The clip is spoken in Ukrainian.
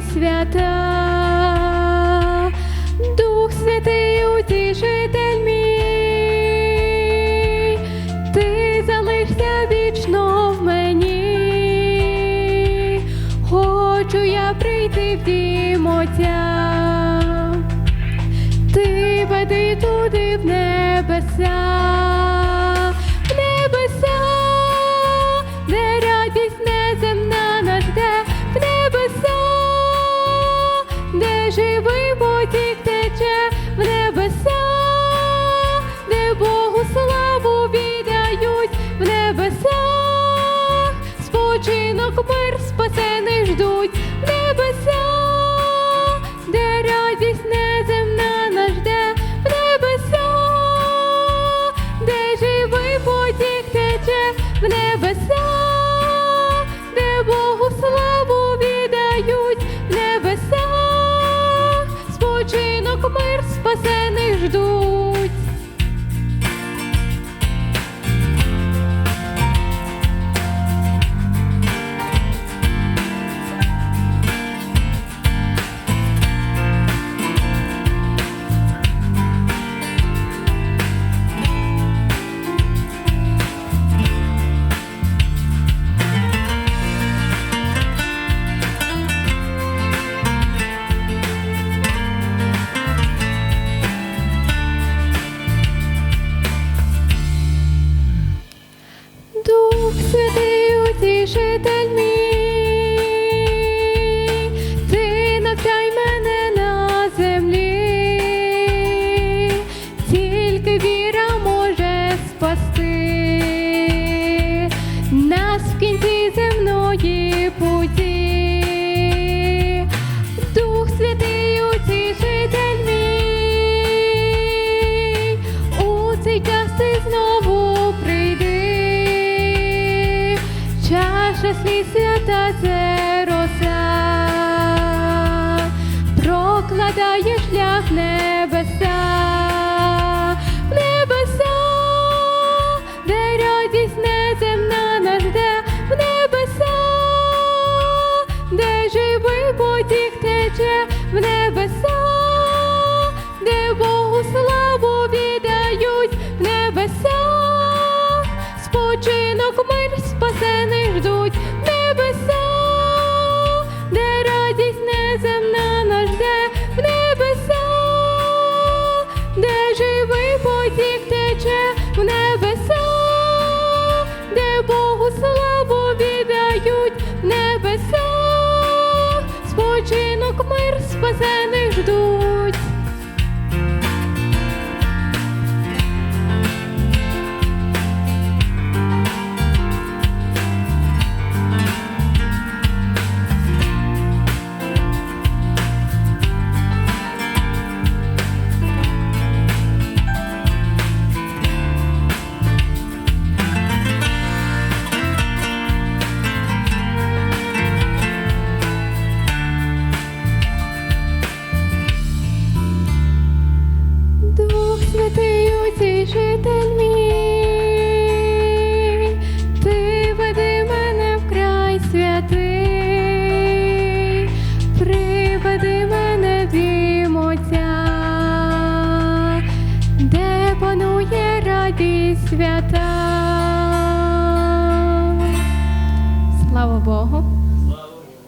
свята, Дух Святий утішитель мій, ти залишся вічно в мені, хочу я прийти в дім Отця. Ти веди туди в небеса, спочинок мир спасений ждуть, Святий утішитель чаша свята це роса, прокладає шлях небеса, в небеса, де радість неземна нас жде, в небеса, де живий потік неземна нас жде, в небеса, де живий потік тече, в небесах, де Богу славу віддають, в небеса, спочинок мир спасених ждуть. Утішитель мій, ти веди мене в край святий, приведи мене дім Отця, де панує радість свята. Слава Богу!